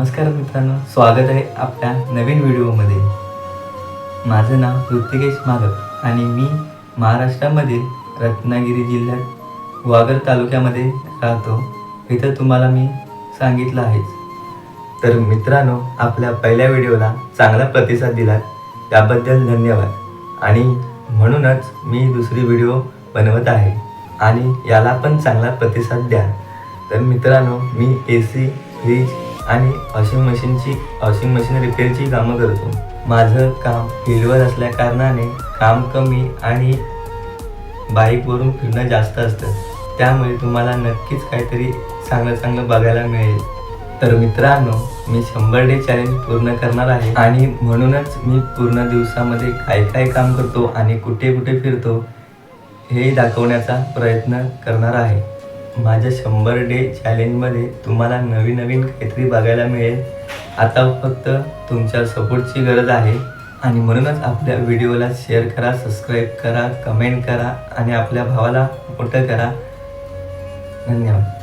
नमस्कार मित्रांनो स्वागत आहे आपल्या नवीन व्हिडिओमध्ये. माझं नाव ऋतिकेश माधव आणि मी महाराष्ट्रामधील रत्नागिरी जिल्ह्यात वागर तालुक्यामध्ये राहतो. इथं तुम्हाला मी सांगितलं आहेच. तर मित्रांनो आपल्या पहिल्या व्हिडिओला चांगला प्रतिसाद दिला त्याबद्दल धन्यवाद. आणि म्हणूनच मी दुसरी व्हिडिओ बनवत आहे आणि याला पण चांगला प्रतिसाद द्या. तर मित्रांनो मी ए सी फ्रीज आणि वॉशिंग मशीनची वॉशिंग मशीन रिपेअरची कामं करतो. माझं काम फील्डवर असल्या कारणाने काम कमी आणि बाईकवरून फिरणं जास्त असतं. त्यामुळे तुम्हाला नक्कीच काहीतरी चांगलं चांगलं बघायला मिळेल. तर मित्रांनो मी शंभर डे चॅलेंज पूर्ण करणार आहे आणि म्हणूनच मी पूर्ण दिवसामध्ये काय काय काम करतो आणि कुठे कुठे फिरतो हे दाखवण्याचा प्रयत्न करणार आहे. माझ्या शंभर डे चॅलेंजमध्ये तुम्हाला नवीन नवीन काहीतरी बघायला मिळेल. आता फक्त तुमच्या सपोर्टची गरज आहे. आणि म्हणूनच आपल्या व्हिडिओला शेअर करा सबस्क्राईब करा कमेंट करा आणि आपल्या भावाला मोठं करा. धन्यवाद.